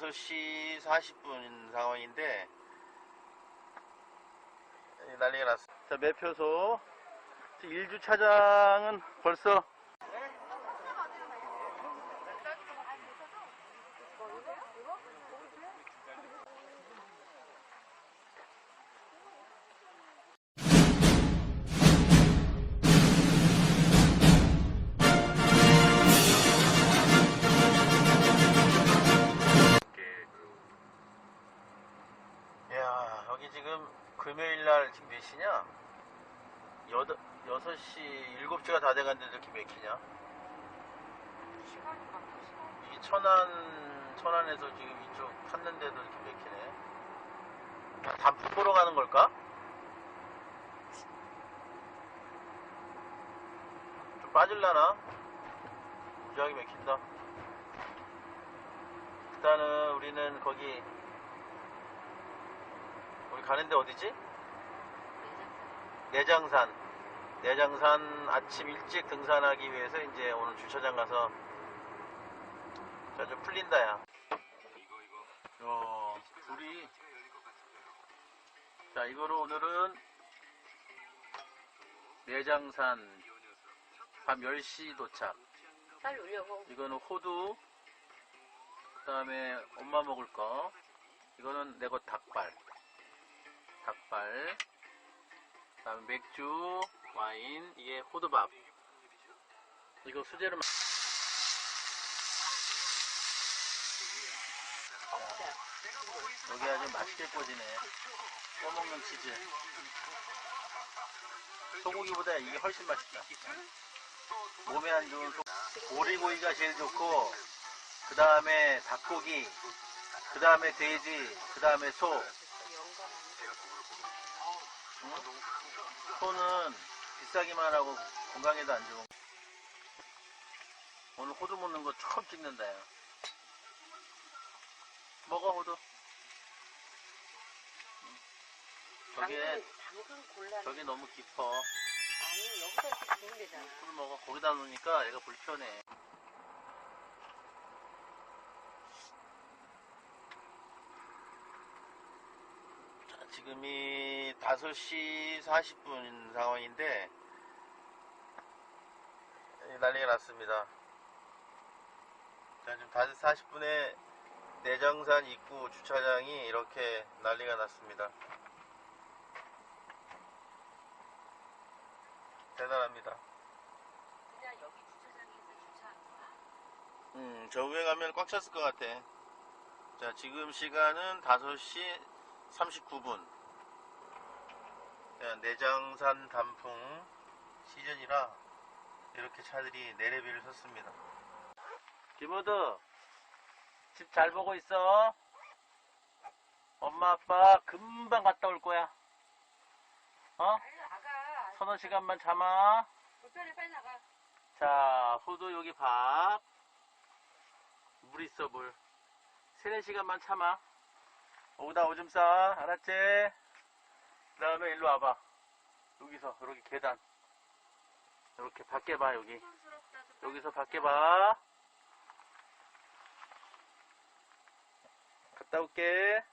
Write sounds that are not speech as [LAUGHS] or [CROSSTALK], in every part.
6시 40분 상황인데 예, 난리가 났어. 자 매표소. 1주 차장은 벌써 금 금요일 날 지금 몇 시냐? 여덟, 6시, 7시가 다 돼갔는데 이렇게 막히냐? 시간이 많다 시간 이 천안, 천안에서 지금 이쪽 탔는데도 이렇게 막히네. 아, 단풍 보러 가는 걸까? 좀 빠질라나? 무지하게 막힌다. 일단은 우리는 거기, 가는데 어디지? 내장산. 내장산 아침 일찍 등산하기 위해서 이제 오늘 주차장 가서 자, 좀 풀린다, 야. 어, 둘이. 자, 이거로 오늘은 내장산 밤 10시 도착. 쌀 올려고 이거는 호두. 그 다음에 엄마 먹을 거. 이거는 내것 닭발. 닭발. 그 다음에 맥주, 와인, 이게 호두밥. 이거 수제로 마- 여기 아주 맛있게 꽂이네. 꺼먹는 치즈. 소고기보다 이게 훨씬 맛있다. 몸에 안 좋은 소... 오리고기가 제일 좋고, 그 다음에 닭고기, 그 다음에 돼지, 그 다음에 소. 소는 비싸기만 하고 건강에도 안 좋은. 오늘 호두 먹는 거 처음 찍는다, 야. 먹어, 호두. 응. 저게, 당근 당근 골라 저게 너무 깊어. 아니 여기서 이렇게 주면 되잖아 술 먹어. 거기다 놓으니까 얘가 불편해. 자, 지금이 5시 40분 상황인데, 예, 난리가 났습니다. 자, 지금 5시 40분에 내장산 입구 주차장이 이렇게 난리가 났습니다. 대단합니다. 음, 저 위에 가면 꽉 찼을 것 같아. 자, 지금 시간은 5시 39분. 내장산 단풍 시즌이라 이렇게 차들이 내레비를 섰습니다. 김호드, 집 잘 보고 있어. 엄마, 아빠 금방 갔다 올 거야. 어? 서너 시간만 참아. 불편해 빨리 나가 자, 호두 여기 밥. 물 있어, 물. 세네 시간만 참아. 오다 오줌 싸. 알았지? 그 다음에 일로 와봐. 여기서, 이렇게 계단. 이렇게 밖에 봐, 여기. 여기서 밖에 봐. 갔다 올게.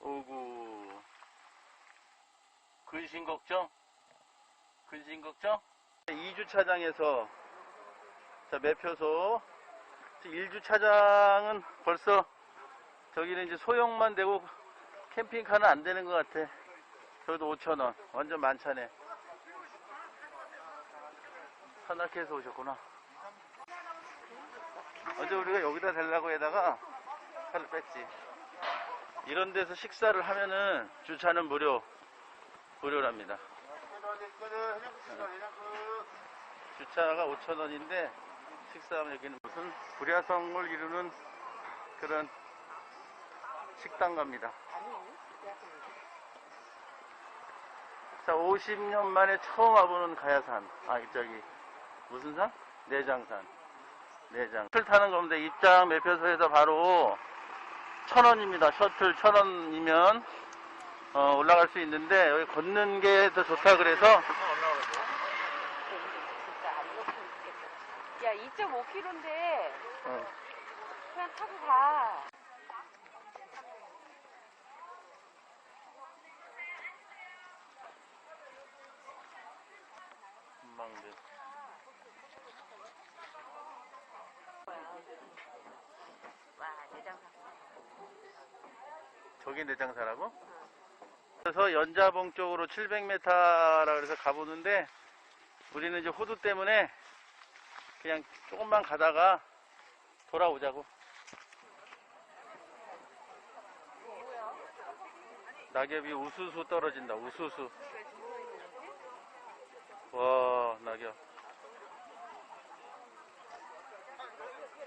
오구. 근심 걱정? 근심 걱정? 2주 차장에서, 자, 매표소. 1주 차장은 벌써, 저기는 이제 소형만 되고, 캠핑카는 안 되는 것 같아. 저도 5천원. 완전 만차네. 산악회에서 오셨구나. 어제 우리가 여기다 대려고 해다가 차를 뺐지. 이런 데서 식사를 하면은 주차는 무료, 무료랍니다. 주차가 5천원인데 식사하면 여기는 무슨 불야성을 이루는 그런 식당 갑니다. 자, 50년 만에 처음 와보는 가야산. 아, 저기, 무슨 산? 내장산. 내장. 셔틀 타는 겁니다. 입장 매표소에서 바로 천 원입니다. 셔틀 천 원이면 어, 올라갈 수 있는데 여기 걷는 게 더 좋다 그래서 야 2.5km인데 어. 그냥 타고 가. 금방들. 와 내장산. 저기 내장사라고? 그래서 연자봉 쪽으로 700m라 그래서 가보는데 우리는 이제 호두 때문에 그냥 조금만 가다가 돌아오자고. 낙엽이 우수수 떨어진다. 우수수. 와 낙엽.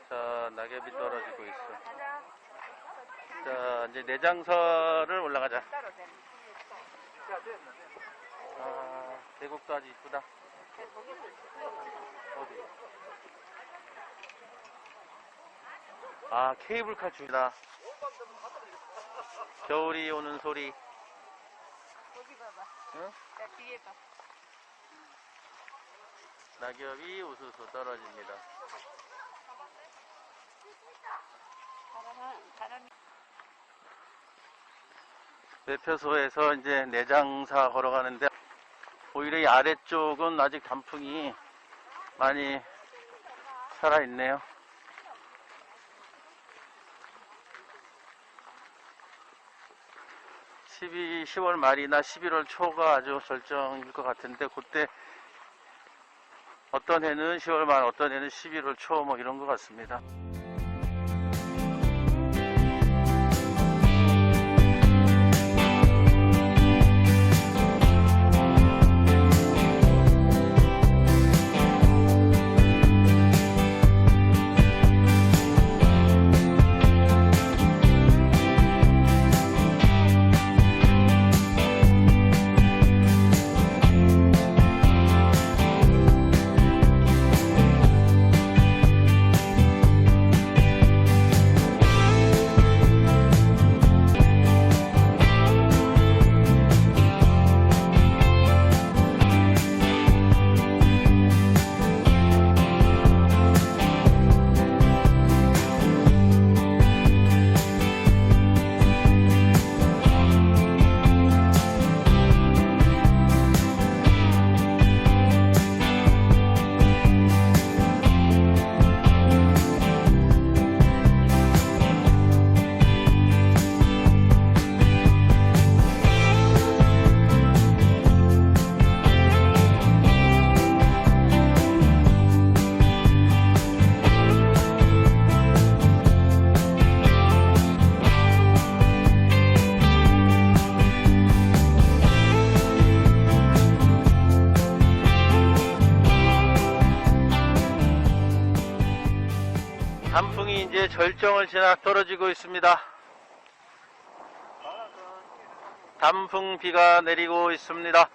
자 낙엽이 떨어지고 있어. 자, 이제 내장서를 올라가자. 아, 계곡도 아주 이쁘다. 어디? 아, 케이블카 줄이다. 겨울이 오는 소리. 거기 봐봐. 응? 야 뒤에 봐. 낙엽이 우수수 떨어집니다. 바람은 바람이. 매표소에서 이제 내장사 걸어가는데 오히려 이 아래쪽은 아직 단풍이 많이 살아있네요. 12, 10월 말이나 11월 초가 아주 절정일 것 같은데 그때 어떤 해는 10월 말, 어떤 해는 11월 초 뭐 이런 것 같습니다. 절정을 지나 떨어지고 있습니다. 단풍 비가 내리고 있습니다.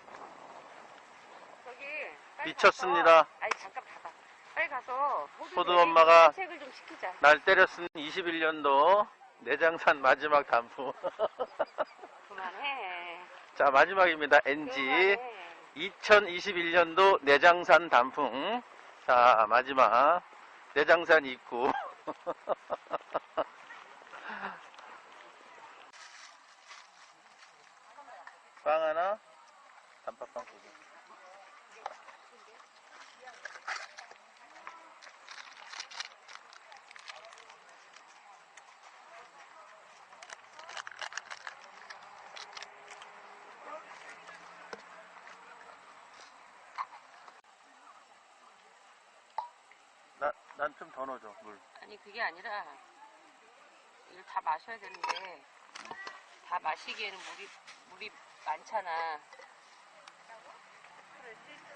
미쳤습니다. 아니 잠깐 봐봐. 빨리 가서 호두 엄마가. 날 때렸은 21년도 내장산 마지막 단풍. [LAUGHS] 그만해. 자, 마지막입니다. NG. 그만해. 2021년도 내장산 단풍. 자, 마지막. 내장산 입구. [LAUGHS] 빵 하나, 단팥빵 두 개. 난 좀 더 넣어줘, 물. 아니 그게 아니라 이걸 다 마셔야 되는데 다 마시기에는 물이 물이 많잖아. 그렇지.